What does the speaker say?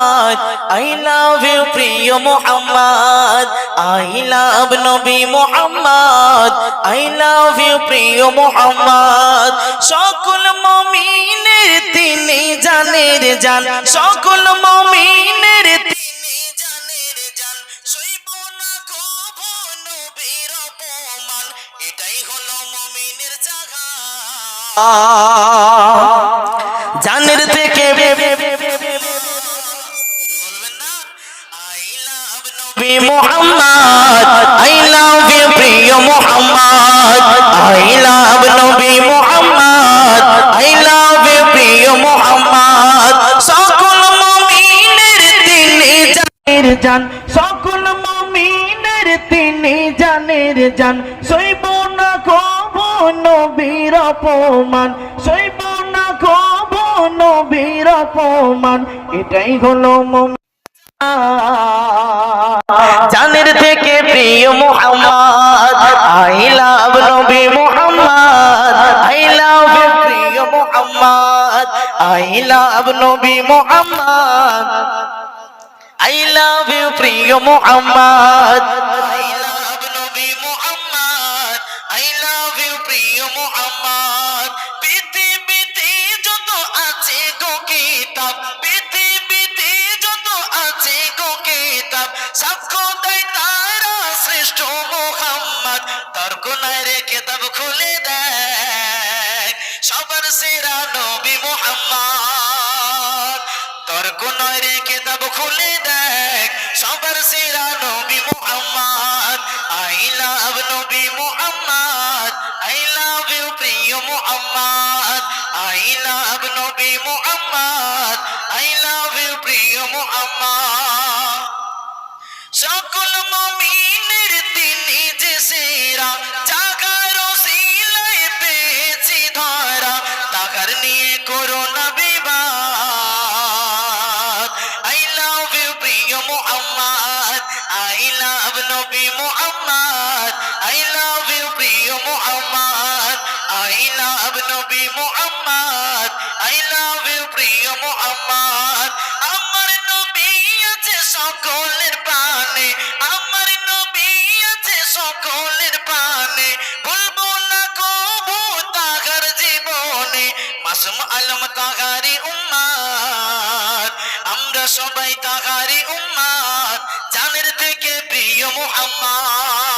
I love you, প্রিয় Mohammad. I love নবী Mohammad. I love you, প্রিয় মোহাম্মদ। সকল মমিনের তিনি জানের জান। সকল মমিনের জানের জান। মুহাম্মদ আই লাভ ইউ প্রিয় মুহাম্মদ আই লাভ নবী মুহাম্মদ আই লাভ ইউ প্রিয় মুহাম্মদ সকল মুমিনের তিনি জানের জান সকল মুমিনের তিনি জানের জান সইব না কবু নবীর অপমান সইব না কবু নবীর অপমান এটাই হলো মুমিন আই লাভ নবী মোহাম্মদ। আই লাভ ইউ প্রিয় মোহাম্মদ। খুলে দেখ সবার সেরা নবী মোহাম্মদ। রে কিতাব খুলে দেখ। সবার সেরা নবী মুহাম্মদ, আই লাভ নবী মুহাম্মদ, আই লাভ ইউ প্রিয় মুহাম্মদ, আই লাভ নবী মুহাম্মদ, আই লাভ ইউ প্রিয় মুহাম্মদ। সকল মমিনের তিনি যে সেরা, জাগার সিলাই পেয়েছি ধরা তাকার নিয়ে করোনা নবী মোহাম্মদ, আই লাভ ইউ প্রিয় মোহাম্মদ, আই লাভ নবী মোহাম্মদ, আই লাভ ইউ প্রিয় মোহাম্মদ। আমার নবী আছে সকলের পানে আমার নবী আছে সকলের পানে বলব না কবু তাহার জীবনে, মাসুম আলম তাহারি উম্মাদ। আমরা সবাই তাহারি উম্মাদ জানের থেকে প্রিয় মোহাম্মদ।